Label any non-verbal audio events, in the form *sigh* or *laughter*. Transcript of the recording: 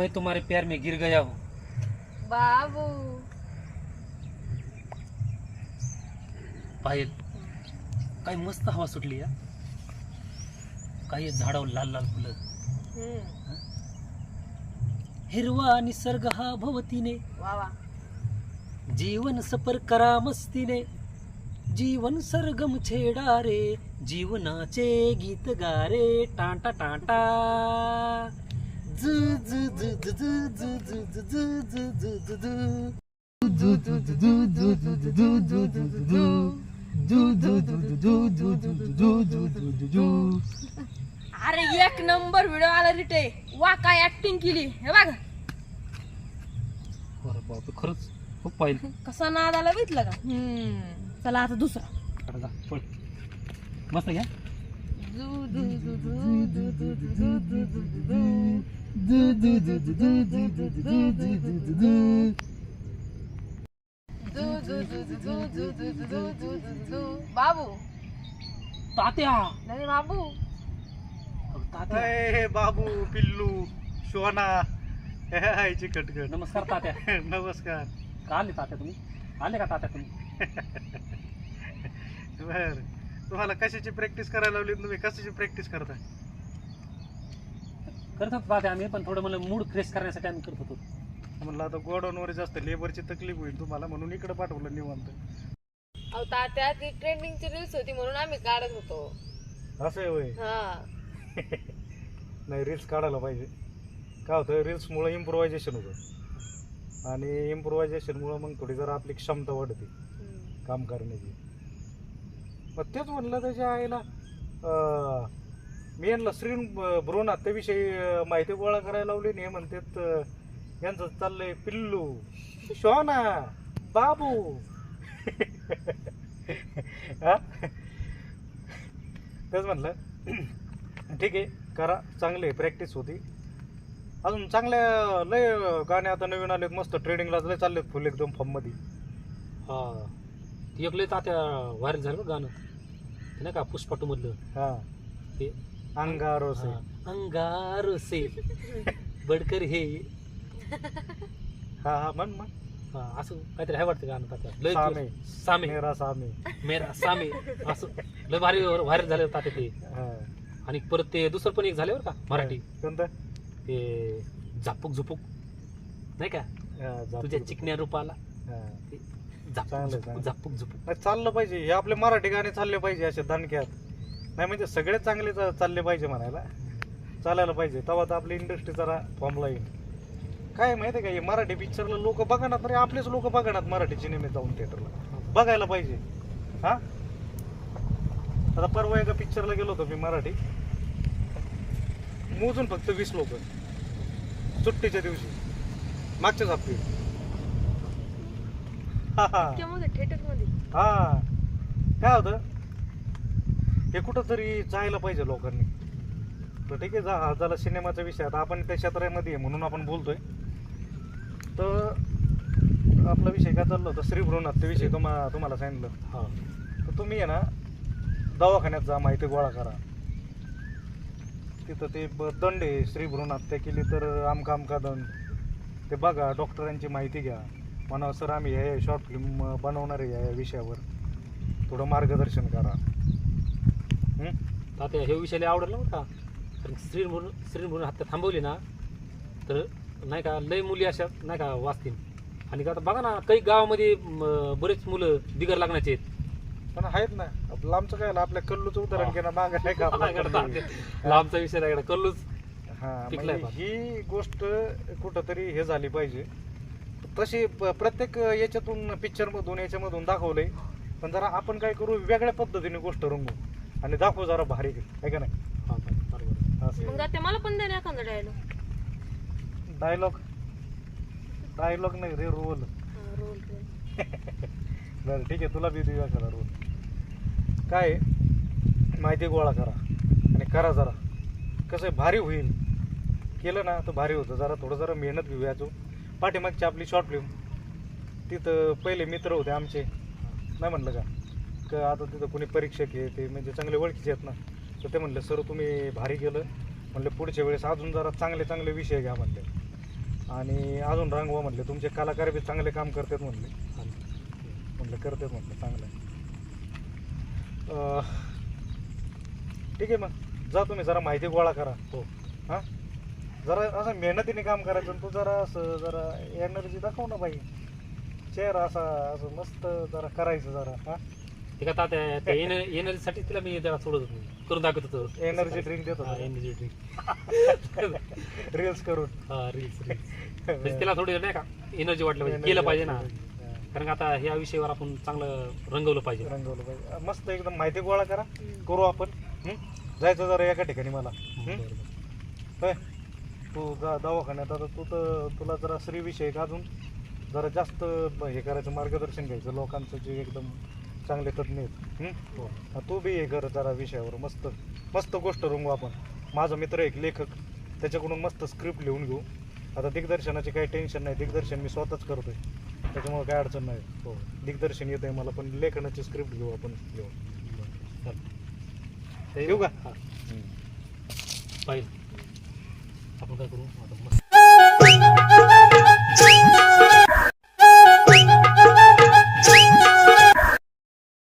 मैं तुम्हारे प्यार में गिर गया हूँ। बाबू। पायल काय मस्त हवा सुटली या काही झाडावर लाल लाल फुलं. हिरवा निसर्ग हा भवतीने. वा वा. जीवन सफर करा मस्तीने. जीवन सरगम छेडा रे. जीवनाचे गीत गारे टाटा टाटा. अरे एक नंबर व्हिडिओ आला रिटे वा काय ऍक्टिंग केली हे बघ अरे बापरे खरंच खूप पाहिलं कसा नाद आला बघितलं का हम्म चला आता दुसरा आता जा, पळ. मस्त घ्या बाबू. तात्या. नाही बाबू. तात्या. अय, बाबू पिल्लू शोना. आईची कटकट. नमस्कार तात्या. *laughs* नमस्कार. आले तात्या तुम्ही? आले का तात्या तुम्ही? *laughs* बर. तुम्हाला कशाची प्रॅक्टिस करायला लावली? तुम्ही कशाची प्रॅक्टिस करता होतो तात्या आम्ही पण थोडं मला मूड फ्रेश करण्यासाठी आम्ही करत होतो. म्हणलं आता गोडाऊनवर जास्त लेबरची तकलीफ होईल तुम्हाला म्हणून इकडे पाठवलं निवांत. अहो तात्या ती ट्रेंडिंगची रील्स होती म्हणून आम्ही काढत होतो. असं आहे होय? हा. *laughs* नाही रील्स काढायला पाहिजे. काय होतं रील्समुळं इम्प्रोव्हायझेशन होतं. आणि इम्प्रोव्हायझेशनमुळं मग थोडी जरा आपली क्षमता वाढते. काम करण्याची. मग तेच म्हणलं त्याच्या आईला अं, मी यांना श्री भ्रूण हत्येविषयी माहिती गोळा करायला लावली आणि हे म्हणतात यांचं चाललंय पिल्लू. शोना बाबू. हा? तेच म्हणलं ठीक आहे करा चांगले प्रॅक्टिस होती. अजून चांगल्या लय गाणे आता नवीन आलेत मस्त ट्रेडिंगला लय चाललेत फुल एकदम फॉर्ममध्ये हा. ती एक लय तात्या व्हायरल झालं बरं गाणं. ते नाही का पुष्पाटू मधलं हा. ते अंगारो से हा, अंगारो से बडकर हे. हा हा म्हण म्हण. हा, असं काहीतरी आहे वाटतं गाणं तात्या लय सामे. सामे. मेरा सामी. मेरा सामे. असं. लय भारी व्हायरल झालं तात्या ते. हा. आणि परत ते दुसरं पण एक झाले बरं का मराठी. कोणतं? ते झापूक झुपूक. नाही का? हा, जातो. तुझ्या चिकण्या रूपाला. हा. चांगलं, झापूक झुपूक चांगलं. झापूक झुपूक. नाही, चाललं पाहिजे. हे आपले मराठी गाणे चालले पाहिजे असे दणक्यात नाही म्हणजे सगळे चांगले चा- चालले पाहिजे म्हणायला. चालायला पाहिजे. तेव्हा तर आपली इंडस्ट्री जरा फॉर्मला येईल. काय माहिती आहे का हे मराठी पिक्चरला लोक बघणार तरी आपलेच लोक बघणार मराठी सिनेमे जाऊन थिएटरला बघायला पाहिजे. हा? आता परवा एका पिक्चरला गेलो होतो मी मराठी. मोजून फक्त वीस लोक. सुट्टीच्या दिवशी. मागच्याच हप्ते. हा हा. मध्ये थिएटरमध्ये? हा. काय होतं? हे कुठंतरी जायला पाहिजे लोकांनी. तर ठीक आहे जा हा झाला सिनेमाचा विषय. आता आपण त्या क्षेत्रामध्ये आहे म्हणून आपण बोलतोय. तर आपला विषय काय चालला होता? श्री भ्रूणात विषय तुम्हा तुम्हाला सांगितलं. हा. तर तुम्ही आहे ना दवाखान्यात जा माहिती गोळा करा. तिथं ते ब- दंड आहे. श्री भ्रूण हत्या केली तर आमका आमका दंड. ते बघा डॉक्टरांची माहिती घ्या. म्हणा सर आम्ही हे शॉर्ट फिल्म बनवणार आहे या विषयावर. थोडं मार्गदर्शन करा? तात्या हे विषयाला आवडलं ना का? कारण स्त्री म्हणून स्त्री म्हणून हत्या थांबवली ना तर नाही का लय मुली अशा नाही का वाचतील. आणि आता बघा ना काही गावामध्ये बरेच मुलं बिगर लागण्याचे आहेत. पण आहेत ना. आमचं काय आपल्या कल्लूचं उदाहरण घेणं मागं नाही का? लांबचा विषय नाही कल्लूच हा म्हणजे ही गोष्ट कुठंतरी हे झाली पाहिजे. तशी प्रत्येक याच्यातून पिक्चर मधून याच्यामधून दाखवलंय. पण जरा आपण काय करू वेगळ्या पद्धतीने गोष्ट रंगू आणि दाखवू जरा भारी आहे का नाही? हा, बरोबर. मग मला पण द्या ना एखादा डायलॉग डायलॉग डायलॉग नाही रे रोल रोल *laughs* बरं ठीक आहे तुला बी देऊया करा रोल काय आहे, माहिती गोळा करा आणि करा जरा. कसं आहे, भारी होईल. केलं ना तर भारी होतं. जरा थोडं जरा मेहनत घेऊया तो पाठीमागची आपली शॉर्ट फिल्म तिथं पहिले मित्र होते आमचे. नाही म्हणलं का? का आता तिथं कोणी परीक्षक आहे ते म्हणजे चांगले ओळखीचे आहेत ना तर ते म्हणलं सर तुम्ही भारी केलं म्हणलं पुढच्या वेळेस अजून जरा चांगले चांगले विषय घ्या म्हणले. आणि अजून रंगवा म्हटले तुमचे कलाकार बी चांगले काम करतात म्हणले. म्हटलं करतात म्हटलं चांगलं ठीक आहे मग. जा तुम्ही जरा माहिती गोळा करा. हो. हां? जरा असं मेहनतीने काम करायचं तू जरा असं जरा एनर्जी दाखव ना बाई. चेहरा असा असं मस्त जरा करायचं जरा हां? ते का तात्या त्या एनर्जीसाठी *laughs* तिला मी जरा सोडत होतो करून दाखवत होतो. एनर्जी ड्रिंक देत एनर्जी ड्रिंक रील्स करून. हा रील्स रील्स *laughs* म्हणजे तिला थोडी नाही का एनर्जी वाटलं पाहिजे केलं पाहिजे ना. कारण का आता ह्या विषयावर आपण चांगलं रंगवलं पाहिजे. रंगवलं पाहिजे. मस्त एकदम माहिती गोळा करा. करू आपण? जायचं जरा एका ठिकाणी मला? होय. तू जा दवाखान्यात. आता तू तर तुला जरा स्त्रीविषयक अजून जरा जास्त हे करायचं मार्गदर्शन घ्यायचं लोकांचं जे एकदम चांगले तज्ज्ञ आहेत. हं? हो. तू बी हे कर जरा विषयावर मस्त मस्त गोष्ट रंगू आपण. माझा मित्र एक लेखक त्याच्याकडून मस्त स्क्रिप्ट लिहून घेऊ. आता दिग्दर्शनाचे काही टेन्शन नाही दिग्दर्शन मी स्वतःच करतोय. त्याच्यामुळे काय अडचण नाही. हो दिग्दर्शन येत आहे मला पण लेखनाची स्क्रिप्ट घेऊ आपण घेऊ का? हा. पाहिजे आपण काय करू? आता मस्त